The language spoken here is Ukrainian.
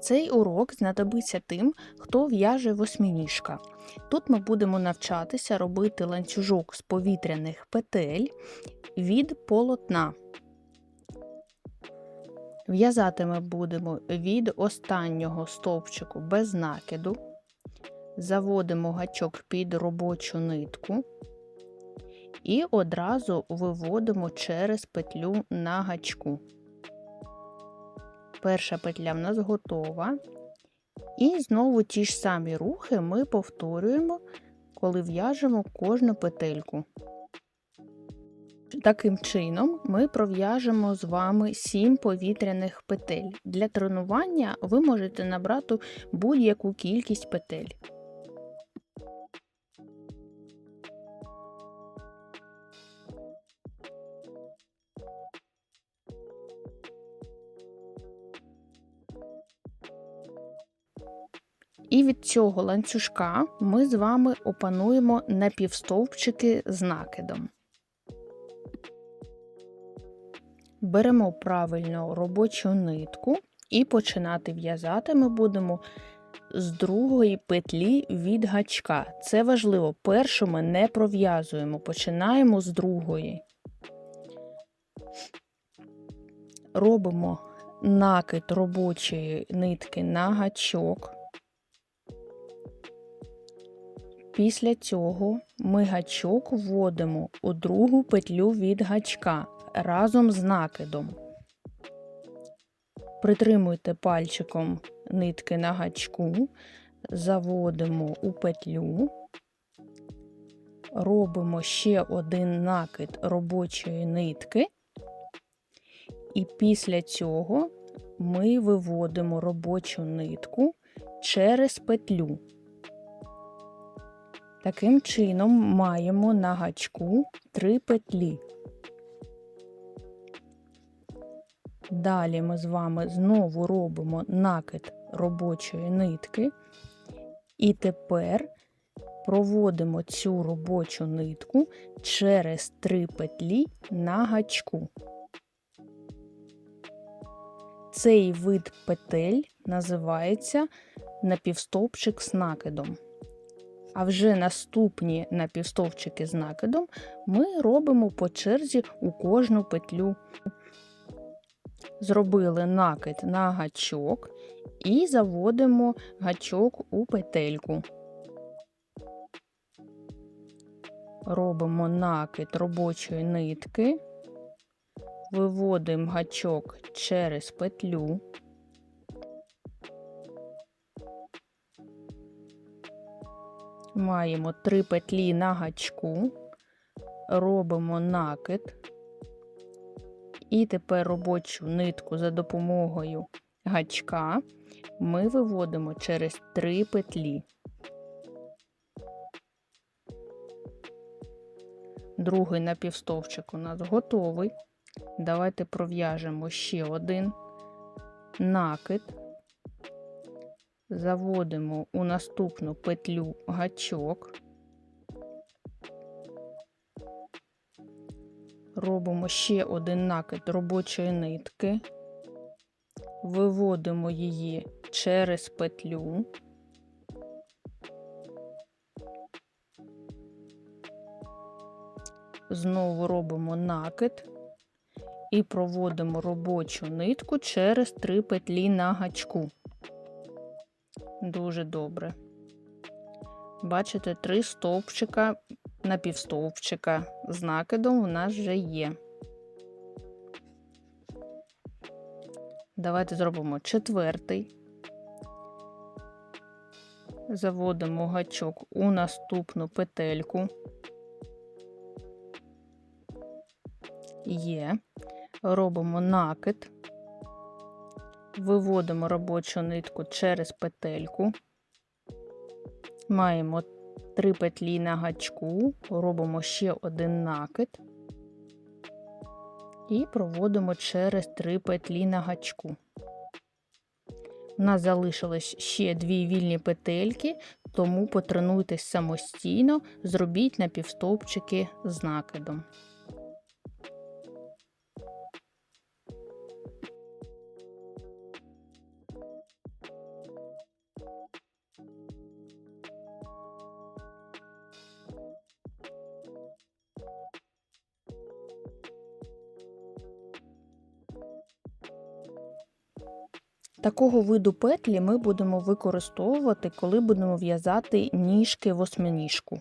Цей урок знадобиться тим, хто в'яже восьминіжка. Тут ми будемо навчатися робити ланцюжок з повітряних петель від полотна. В'язати ми будемо від останнього стовпчику без накиду. Заводимо гачок під робочу нитку і одразу виводимо через петлю на гачку. Перша петля в нас готова. І знову ті ж самі рухи ми повторюємо, коли в'яжемо кожну петельку. Таким чином, ми пров'яжемо з вами 7 повітряних петель. Для тренування ви можете набрати будь-яку кількість петель. І від цього ланцюжка ми з вами опануємо напівстовпчики з накидом. Беремо правильно робочу нитку і починати в'язати ми будемо з другої петлі від гачка. Це важливо, першу ми не пров'язуємо, починаємо з другої. Робимо накид робочої нитки на гачок. Після цього ми гачок вводимо у другу петлю від гачка разом з накидом. Притримуйте пальчиком нитки на гачку, заводимо у петлю, робимо ще один накид робочої нитки, і після цього ми виводимо робочу нитку через петлю. Таким чином маємо на гачку три петлі. Далі ми з вами знову робимо накид робочої нитки, і тепер проводимо цю робочу нитку через три петлі на гачку. Цей вид петель називається напівстовпчик з накидом. А вже наступні напівстовпчики з накидом ми робимо по черзі у кожну петлю. Зробили накид на гачок і заводимо гачок у петельку. Робимо накид робочої нитки, виводимо гачок через петлю. Маємо три петлі на гачку, робимо накид, і тепер робочу нитку за допомогою гачка ми виводимо через три петлі. Другий напівстовчик у нас готовий. Давайте пров'яжемо ще один накид заводимо у наступну петлю гачок, робимо ще один накид робочої нитки, виводимо її через петлю. Знову робимо накид і проводимо робочу нитку через три петлі на гачку. Дуже добре. Бачите, три стовпчика, напівстовпчика з накидом у нас вже є. Давайте зробимо четвертий. Заводимо гачок у наступну петельку. Є. Робимо накид виводимо робочу нитку через петельку, маємо три петлі на гачку, робимо ще один накид і проводимо через три петлі на гачку. У нас залишилось ще дві вільні петельки, тому потренуйтесь самостійно, зробіть напівстовпчики з накидом. Такого виду петлі ми будемо використовувати, коли будемо в'язати ніжки восьминіжку.